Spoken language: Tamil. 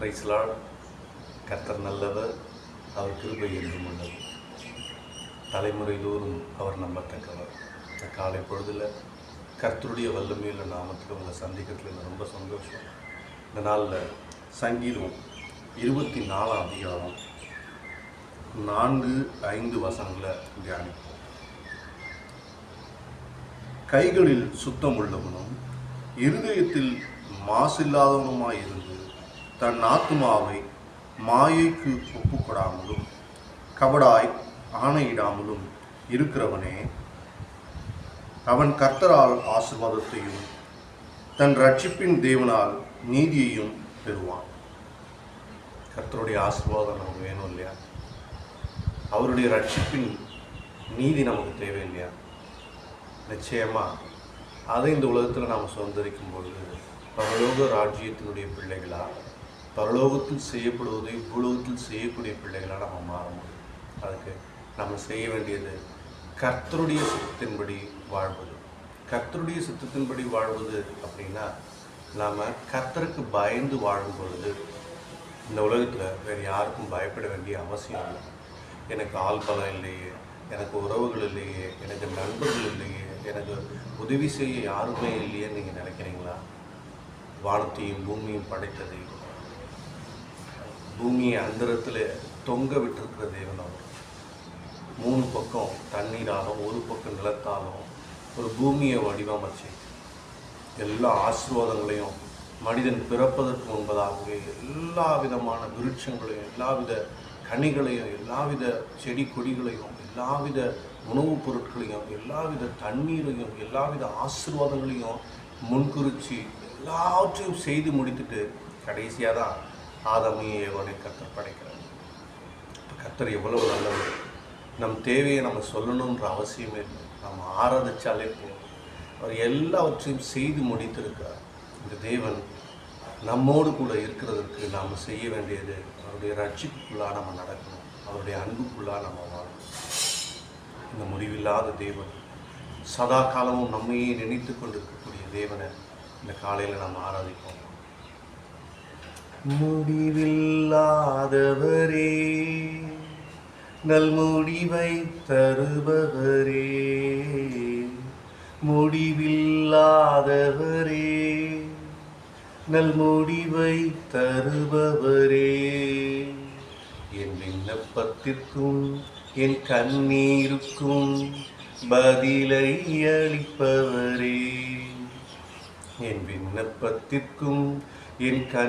பிரைஸ்லால் கர்த்தர் நல்லவர். அவர் கிருபை என்றும் உள்ளது. தலைமுறை தோறும் அவர் நம்பத்தக்கவர். இந்த காலை பொழுதில் கர்த்தருடைய வல்லமையில் நாமத்தில் உங்களை சந்திக்கிறதுல எனக்கு ரொம்ப சந்தோஷம். இந்த நாளில் சங்கீதம் இருபத்தி நாலாம் அதிகாரம் நான்கு ஐந்து வசனங்களை தியானிப்போம். கைகளில் சுத்தம் உள்ளவனும் இருதயத்தில் மாசில்லாதவனுமாய் இருந்து தன் ஆத்துமாவை மாயைக்கு ஒப்புக்கொடாமலும் கபடாய் ஆணையிடாமலும் இருக்கிறவனே அவன் கர்த்தரால் ஆசிர்வாதத்தையும் தன் ரட்சிப்பின் தேவனால் நீதியையும் பெறுவான். கர்த்தருடைய ஆசீர்வாதம் நமக்கு வேணும் இல்லையா? அவருடைய ரட்சிப்பின் நீதி நமக்கு தேவை இல்லையா? நிச்சயமாக அதை இந்த உலகத்தில் நாம் சுதந்திரிக்கும் பொழுது பரலோக ராஜ்யத்தினுடைய பிள்ளைகளாக பரலோகத்தில் செய்யப்படுவதை பூலோகத்தில் செய்யக்கூடிய பிள்ளைகளாக நம்ம மாற முடியும் அதுக்கு நம்ம செய்ய வேண்டியது கர்த்தருடைய சித்தத்தின்படி வாழ்வது. கர்த்தருடைய சித்தத்தின்படி வாழ்வது அப்படின்னா நாம் கர்த்தருக்கு பயந்து வாழும் பொழுது இந்த உலகத்தில் வேறு யாருக்கும் பயப்பட வேண்டிய அவசியம் இல்லை. எனக்கு ஆள் பலம் இல்லையே எனக்கு உறவுகள் இல்லையே எனக்கு நண்பர்கள் இல்லையே எனக்கு உதவி செய்ய யாருமே இல்லையேன்னு நீங்கள் நினைக்கிறீங்களா? வானத்தையும் பூமியும் படைத்ததையும் பூமியை அந்தரத்தில் தொங்க விட்டிருக்கிற தேவன் அவர். மூணு பக்கம் தண்ணீராலும் ஒரு பக்கம் நிலத்தாலும் ஒரு பூமியை வடிவமைச்சு எல்லா ஆசீர்வாதங்களையும் மனிதன் பிறப்பதற்கு முன்பதாகவே எல்லா விதமான விருட்சங்களையும் எல்லாவித கனிகளையும் எல்லாவித செடி கொடிகளையும் எல்லாவித உணவுப் பொருட்களையும் எல்லாவித தண்ணீரையும் எல்லாவித ஆசீர்வாதங்களையும் முன்குறிச்சு எல்லாவற்றையும் செய்து முடித்துட்டு கடைசியாக தான் ஆதமையை ஏவனை கத்தர் படைக்கிறார். கத்தர் எவ்வளவு நல்லவர். நம் தேவையை நம்ம சொல்லணுன்ற அவசியமே இல்லை. நம்ம ஆராதிச்சாலே போதும் அவர் எல்லாவற்றையும் செய்து முடித்திருக்கிறார். இந்த தேவன் நம்மோடு கூட இருக்கிறதுக்கு நாம் செய்ய வேண்டியது அவருடைய ரட்சிப்புக்குள்ளாக நம்ம நடக்கணும். அவருடைய அன்புக்குள்ளாக நம்ம வாழணும். இந்த முடிவில்லாத தேவன் சதா காலமும் நம்மையே நினைத்து கொண்டிருக்கக்கூடிய தேவனை இந்த காலையில் நாம் ஆராதிப்போம். முடிவில்லாதவரே நல் முடிவை தருபவரே முடிவில்லாதவரே நல் முடிவை தருபவரே என் விண்ணப்பத்திற்கும் என் கண்ணீருக்கும் பதிலை அளிப்பவரே. என் விண்ணப்பத்திற்கும் என் கண்